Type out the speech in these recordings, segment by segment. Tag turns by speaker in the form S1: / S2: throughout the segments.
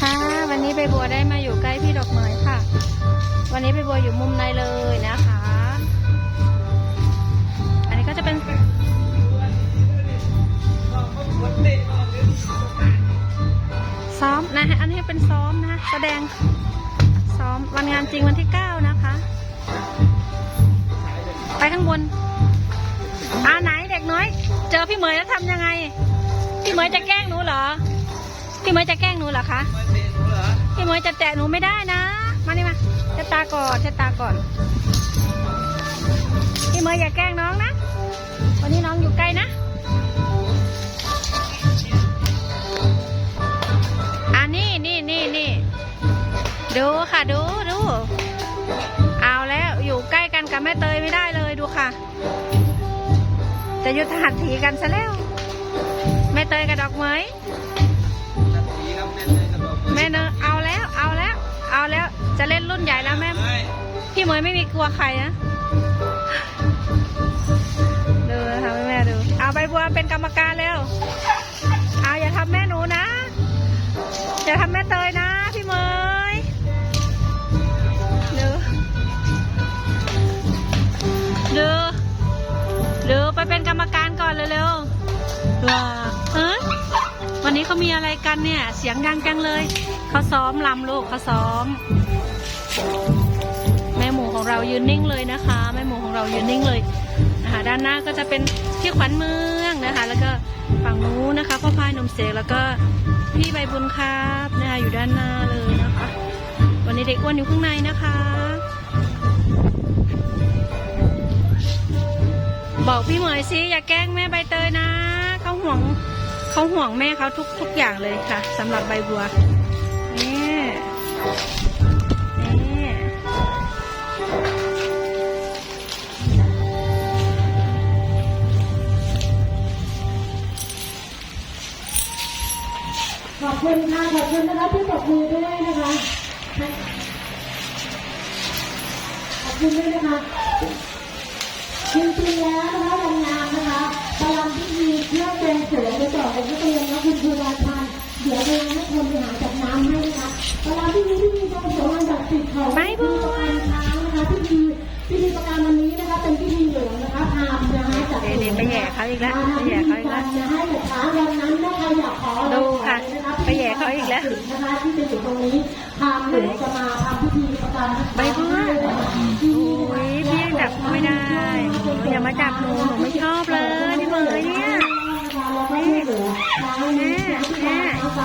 S1: ค่ะ วันนี้ใบบัวได้มาอยู่ใกล้พี่ดอกไม้ค่ะ วันนี้ใบบัวอยู่มุมในเลยนะคะ อันนี้ก็จะเป็นซ้อมนะฮะอันนี้เป็นซ้อมนะแสดงซ้อมวันงานจริงวันที่เก้านะคะ ไปข้างบนอ่าไหนเด็กน้อย เจอพี่เหมยแล้วทำยังไง พี่เหมยจะแกล้งหนูเหรอ พี่เมยจะแกล้งหนูเหรอคะพี่เมยจะแตะหนูไม่ได้นะ มานี่มาเช็ดตาก่อนเช็ดตาก่อน พี่เมยอย่าแกล้งน้องนะ วันนี้น้องอยู่ใกล้นะ อ่านี่นี่นี่นี่ดูค่ะดูดูเอาแล้วอยู่ใกล้กันกับแม่เตยไม่ได้เลยดูค่ะ จะยุทธหัตถีกันซะแล้ว แม่เตยกับดอกเหมย ม่เนยเอาแล้ว เอาแล้ว เอาแล้ว จะเล่นรุ่นใหญ่แล้วแม่ พี่เหมยไม่มีกลัวใครนะ ดูนะคะแม่ๆดู เอาใบบัวเป็นกรรมการเร็ว เอาอย่าทำแม่หนูนะ อย่าทำแม่เตยนะ พี่เหมยดูดูดูไปเป็นกรรมการก่อนเร็วๆว้าเฮ้ยวั นี้เขามีอะไรกันเนี่ย เสียงดังจังเลย เขาซ้อมลำลูกเขาซ้อม แม่หมูของเรายืนนิ่งเลยนะคะ แม่หมูของเรายืนนิ่งเลยนะคะด้านหน้าก็จะเป็นที่ขวัญเมืองนะคะ แล้วก็ฝั่งนู้นนะคะพ่อพายนมเสกแล้วก็พี่ใบบุญครับนะคะอยู่ด้านหน้าเลยนะคะ วันนี้เด็กอ้วนอยู่ข้างในนะคะบอกพี่เหมยสิอย่าแกล้งแม่ใบเตยนะเขาห่วง เขาห่วงแม่เขาทุกทุกอย่างเลยค่ะสำหรับใบบัวนี่นี่
S2: ขอบคุณค่ะขอบคุณนะคะที่ตบมือด้วยนะคะขอบคุณด้วยนะคะจริงๆแล้วนะคะวันงาน นะคะประลำพิธีเพื่อเป็นเสือไปต่อเป็นนักเรียนและคุณครูบาอาเดี๋ยวเวลาให้คนไปหาจับน้ำให้นะคะประลำพิธีที่มีการสวมอันดับสิบของ
S1: ไม่พูด
S2: ประการช้างนะคะพิธีพิธีประการวันนี้นะคะเป็นพิธีหลวงนะคะพามนะคะจาก
S1: เดี๋ยวๆไปแหย่เขาอีกแล้วไปแหย่เขาอีกแล้ว
S2: จะให้กับช้างวันนั้นนะคะอยากขอ
S1: ดูค่ะไปแหย่เขาอีกแล้ว
S2: นะคะที่จะอยู่ตรงนี้ทางหลวงจะมาทำพิธีประการ
S1: ใบบัวโอ้ยพี่ยังจับไม่ได้อย่ามาจับหนูหนูไม่ชอบเลยพี่เหมยเนี่ยแม่แม่แม่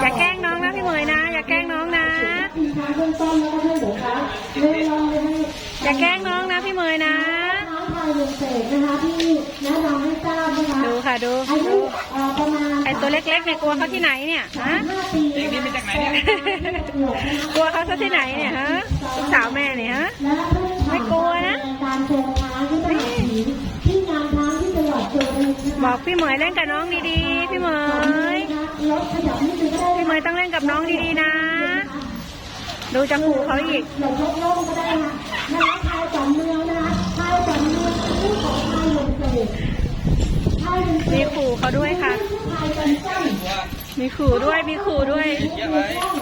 S1: อย่าแกล้งน้องนะพี่เหมยนะ อย่าแกล้งน้องนะ
S2: ทางเบื้องต้นแล้วก็ให้หลวงคะเลยลองเลยให้
S1: อย่าแกล้งน้องนะพี่เหมยนะ
S2: ช้างไทยเมืองเสกนะคะที่แนะนำให้ทราบนะคะ
S1: ดูค่ะดู
S2: อายุ
S1: ดู
S2: เอ่อประมาณ
S1: ไอตัวเล็กๆเนี่ยกลัวเขาที่ไหนเนี่ยฮะ
S2: ห้าปีนะคะ
S1: กลัวเขาซะที่ไหนเนี่ยฮะลูกสาวแม่เนี่ยฮะ
S2: และเพิ่ง
S1: ไม่กลัวนะ บอกพี่เหมยเล่นกับน้องดีๆ พี่เหมย
S2: รถขยับนิดนึงก็ได้
S1: พี่เหมยต้องเล่นกับน้องดีๆนะ ดูจะขู่เขาอีก
S2: หลบโล่งๆก็ได้นะนะคะชายจันเมืองนะคะชายจันเมืองเป็นผู้ของชายลมเสกชายลมเส
S1: มี
S2: ก
S1: ขู่เขาด้วยค่ะ
S2: ชายจันสั้น
S1: มีขู่ด้วย มีขู่ด้วย
S2: จันสั้น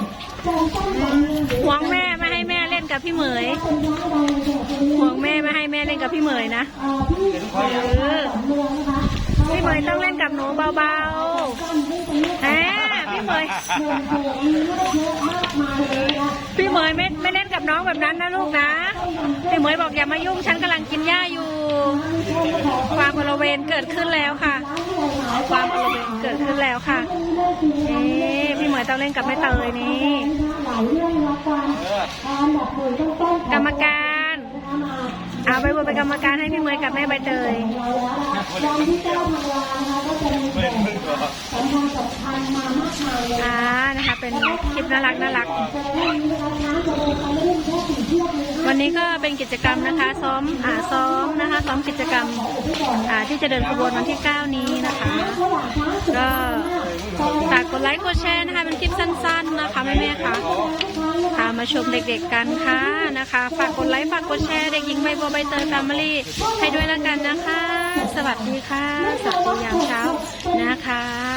S2: จันสั้นจันเมือง
S1: หวงแม่ไม่ให้แม่เล่นกับพี่เหมย
S2: เป็นย้ายใดเนี่ยเป็น
S1: หวงแม่ไม่ให้แม่เล่นกับพี่เหมยนะ
S2: เอ่อพี่ เบาสั้นที่เป็น
S1: ๆแหมพี่เหมยพี่เหมยไม่ไม่เล่นกับน้องแบบนั้นนะลูกนะ พี่เหมยบอกอย่ามายุ่งฉันกำลังกินหญ้าอยู่ ความอลเวนเกิดขึ้นแล้วค่ะ ความอลเวนเกิดขึ้นแล้วค่ะเอ๊พี่เหมยต้องเล่นกับแม่เตย
S2: นี่
S1: กรรมการ เอาไปบวเป็นกรรมการให้พี่เหมยกับแม่ใบเตย
S2: วันที่เก้าธันวานะคะก็จะมีของสำคัญสำคัญมามากมายเลย
S1: อ่านะคะ เป็นคลิปน่ารักน่ารัก
S2: แต่เรื่องนี้นะคะน้ำจะลงไปเล่นแค่สี่เชือกเลย
S1: วันนี้ก็เป็นกิจกรรมนะคะ ซ้อมอ่าซ้อมนะคะ ซ้อมกิจกรรมอ่าที่จะเดินขบวนวันที่ 9 นี้นะคะ
S2: ระหว่างช้างสุด
S1: ก็ฝากกดไลค์กดแชร์นะคะเป็นคลิปสั้น ๆ นะคะแม่ๆค่ะพามาชมเด็กๆกันค่ะนะคะ ฝากกดไลค์ฝากกดแชร์เด็กหญิงใบบัวใบเตยแฟมิลี่ให้ด้วยแล้วกันนะคะ สวัสดีค่ะ สวัสดียามเช้านะคะ